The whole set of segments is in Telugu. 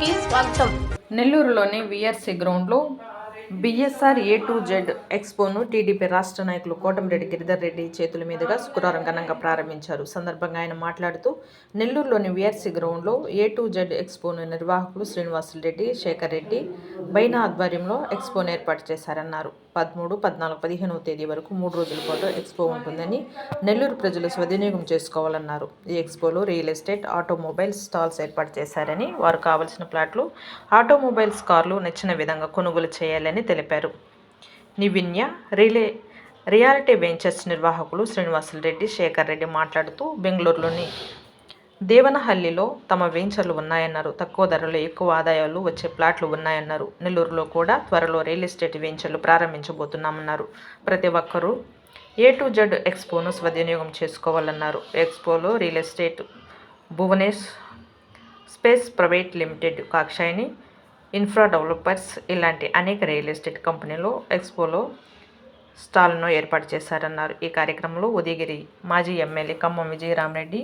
కి స్వాగతం. నెల్లూరులోని విఆర్సీ గ్రౌండ్లో బిఎస్ఆర్ ఏ టు జెడ్ ఎక్స్పోను టీడీపీ రాష్ట్ర నాయకులు కోటమిరెడ్డి గిరిధర్ రెడ్డి చేతుల మీదుగా శుక్రవారం ఘనంగా ప్రారంభించారు. సందర్భంగా ఆయన మాట్లాడుతూ నెల్లూరులోని విఆర్సీ గ్రౌండ్లో ఏ టు జెడ్ ఎక్స్పోను నిర్వాహకులు శ్రీనివాసులు రెడ్డి శేఖర్ రెడ్డి బైనా ఆధ్వర్యంలో ఎక్స్పోను ఏర్పాటు చేశారన్నారు. పదమూడు పద్నాలుగు పదిహేనవ తేదీ వరకు మూడు రోజుల పాటు ఎక్స్పో ఉంటుందని నెల్లూరు ప్రజలు సద్వినియోగం చేసుకోవాలన్నారు. ఈ ఎక్స్పోలో రియల్ ఎస్టేట్ ఆటోమొబైల్స్ స్టాల్స్ ఏర్పాటు చేశారని వారు కావలసిన ప్లాట్లు ఆటోమొబైల్స్ కార్లు నచ్చిన విధంగా కొనుగోలు చేయాలని తెలిపారు. నివిన్య రిలే రియాలిటీ వెంచర్స్ నిర్వాహకులు శ్రీనివాసులు రెడ్డి శేఖర్ రెడ్డి మాట్లాడుతూ బెంగళూరులోని దేవనహల్లిలో తమ వెంచర్లు ఉన్నాయన్నారు. తక్కువ ధరలో ఎక్కువ ఆదాయాలు వచ్చే ప్లాట్లు ఉన్నాయన్నారు. నెల్లూరులో కూడా త్వరలో రియల్ ఎస్టేట్ వెంచర్లు ప్రారంభించబోతున్నామన్నారు. ప్రతి ఒక్కరూ ఏ టు జెడ్ ఎక్స్పోను సద్వినియోగం చేసుకోవాలన్నారు. ఎక్స్పోలో real estate Bhuvanesh space private limited కాక్షాయిని infra developers ఇలాంటి అనేక రియల్ ఎస్టేట్ కంపెనీలు ఎక్స్పోలో స్టాల్ను ఏర్పాటు చేశారన్నారు. ఈ కార్యక్రమంలో ఉదయగిరి మాజీ ఎమ్మెల్యే ఖమ్మం విజయరామరెడ్డి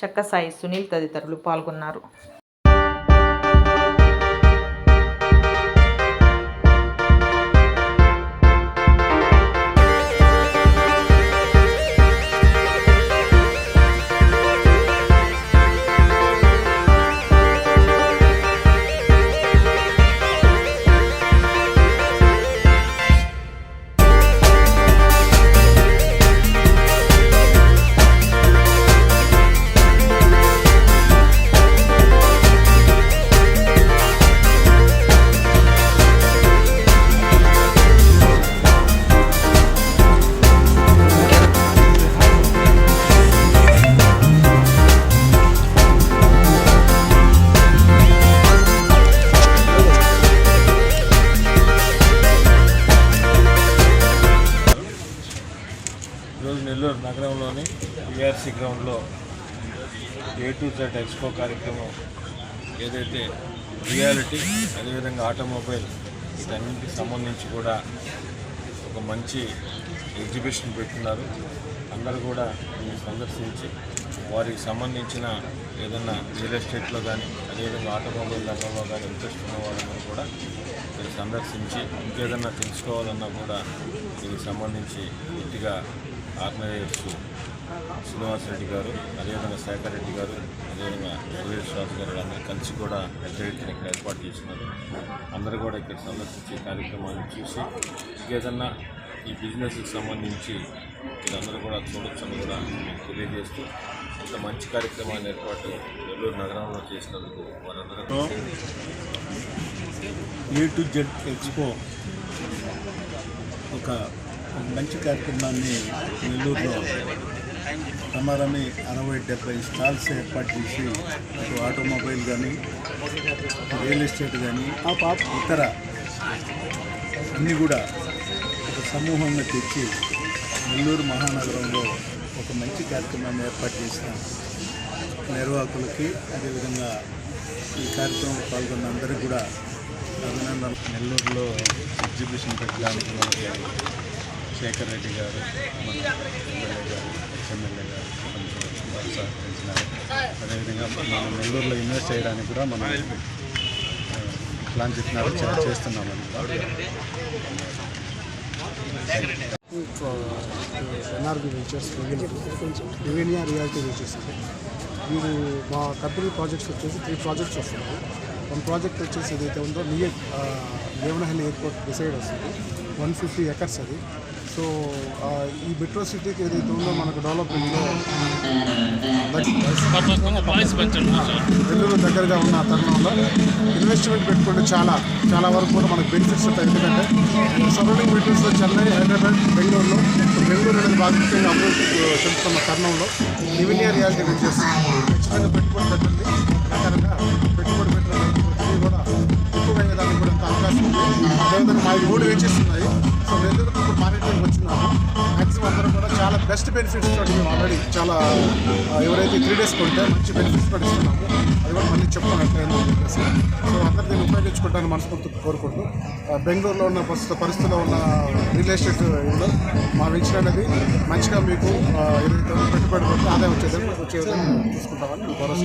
చక్కసాయి సునీల్ తదితరులు పాల్గొన్నారు. నగరంలోని గ్రౌండ్లో ఏ టు జెడ్ ఎక్స్పో కార్యక్రమం ఏదైతే రియాలిటీ అదేవిధంగా ఆటోమొబైల్ వీటన్నింటికి సంబంధించి కూడా ఒక మంచి ఎగ్జిబిషన్ పెట్టున్నారు. అందరూ కూడా దీన్ని సందర్శించి వారికి సంబంధించిన ఏదన్నా రియల్ ఎస్టేట్లో కానీ అదేవిధంగా ఆటోమొబైల్ రంగంలో కానీ ఇంట్రెస్ట్ ఉన్న వాళ్ళందరూ కూడా మీరు సందర్శించి ఇంకేదన్నా తెలుసుకోవాలన్నా కూడా దీనికి సంబంధించి పూర్తిగా ఆర్గనైజర్స్ శ్రీనివాస్ రెడ్డి గారు అదేవిధంగా శేఖర్ రెడ్డి గారు అదేవిధంగా సురేష్ రాజు గారు అందరూ కలిసి కూడా పెద్ద ఇక్కడ ఏర్పాటు చేస్తున్నారు. అందరూ కూడా ఇక్కడ సందర్శించి కార్యక్రమాన్ని చూసి ఇంకేదన్నా ఈ బిజినెస్కి సంబంధించి మీరందరూ కూడా చూడొచ్చని కూడా మీకు తెలియజేస్తూ ఇంత మంచి కార్యక్రమాన్ని ఏర్పాటు నెల్లూరు నగరంలో చేసినందుకు వారందరూ ఏ టు జెడ్ ఎక్స్పో ఒక మంచి కార్యక్రమాన్ని నెల్లూరులో రమారమి అరవై డెబ్బై స్టాల్స్ ఏర్పాటు చేసి అటు ఆటోమొబైల్ కానీ రియల్ ఎస్టేట్ కానీ ఇతర అన్నీ కూడా ఒక సమూహంగా తెచ్చి నెల్లూరు మహానగరంలో ఒక మంచి కార్యక్రమాన్ని ఏర్పాటు చేసిన. నిర్వాహకులకి అదేవిధంగా ఈ కార్యక్రమంలో పాల్గొన్న అందరికీ కూడా అభినందనలు. నెల్లూరులో ఎగ్జిబిషన్ పెట్టడానికి మనకి శేఖర్ రెడ్డి గారు మన ఎమ్మెల్యే గారు ఎక్స్ఎమ్మెల్యే గారు వారు సహకరించినారు అదేవిధంగా మనం నెల్లూరులో ఇన్వెస్ట్ చేయడానికి కూడా మనం ప్లాన్ చెప్పినారు చేస్తున్నామని NRB ventures revenue reality ventures. అండి వీరు మా కంపెనీ ప్రాజెక్ట్స్ వచ్చేసి త్రీ ప్రాజెక్ట్స్ వస్తున్నాయి. వన్ ప్రాజెక్ట్ వచ్చేసి ఏదైతే ఉందో నియర్ దేవనహల్లి ఎయిర్పోర్ట్ డిసైడ్ వస్తుంది. వన్ ఫిఫ్టీ ఎకర్స్ అది. సో ఈ మెట్రో సిటీకి ఏదైతే ఉందో మనకు డెవలప్మెంట్లో నెల్లూరు దగ్గరగా ఉన్న తరుణంలో ఇన్వెస్ట్మెంట్ పెట్టుకుంటే చాలా చాలా వరకు కూడా మనకు బెనిఫిట్స్ ఉంటాయి. ఎందుకంటే సరౌండింగ్ మెట్రోస్లో చెన్నై హైదరాబాద్ బెంగళూరులో బెంగళూరు అనేది బాగా ముఖ్యంగా అభివృద్ధి చెందుతున్న తరుణంలో రివెన్యూ రియాలిటీ వెంచర్స్ ఖచ్చితంగా పెట్టుబడి పెట్టండి. ప్రకారంగా పెట్టుబడి పెట్టడం కూడా కూడా అవకాశం ఉంది అదేవిధంగా మా మూడు వెంచర్స్ ఉన్నాయి సో నెల్లూరు ఇప్పుడు మానిటరింగ్ వచ్చినాము మ్యాక్సిమం అందరం కూడా చాలా బెస్ట్ బెనిఫిట్స్ తోటి మేము ఆల్రెడీ చాలా ఎవరైతే త్రీ డేస్ కొంటే మంచి బెనిఫిట్స్ కూడా ఇస్తున్నాము అది కూడా మళ్ళీ చెప్తాను ఎట్లయిందో అని చెప్పేసి సో అందరు దీన్ని ఉపయోగించుకుంటాను మనస్ఫూర్తి కోరుకుంటూ బెంగళూరులో ఉన్న ప్రస్తుత పరిస్థితిలో ఉన్న రియల్ ఎస్టేట్లో మా వెంచర్ అనేది మంచిగా మీకు ఎవరైతే పెట్టుబడి పెడితే ఆదాయం వచ్చేది వచ్చే విధంగా తీసుకుంటామని మేము భరోసా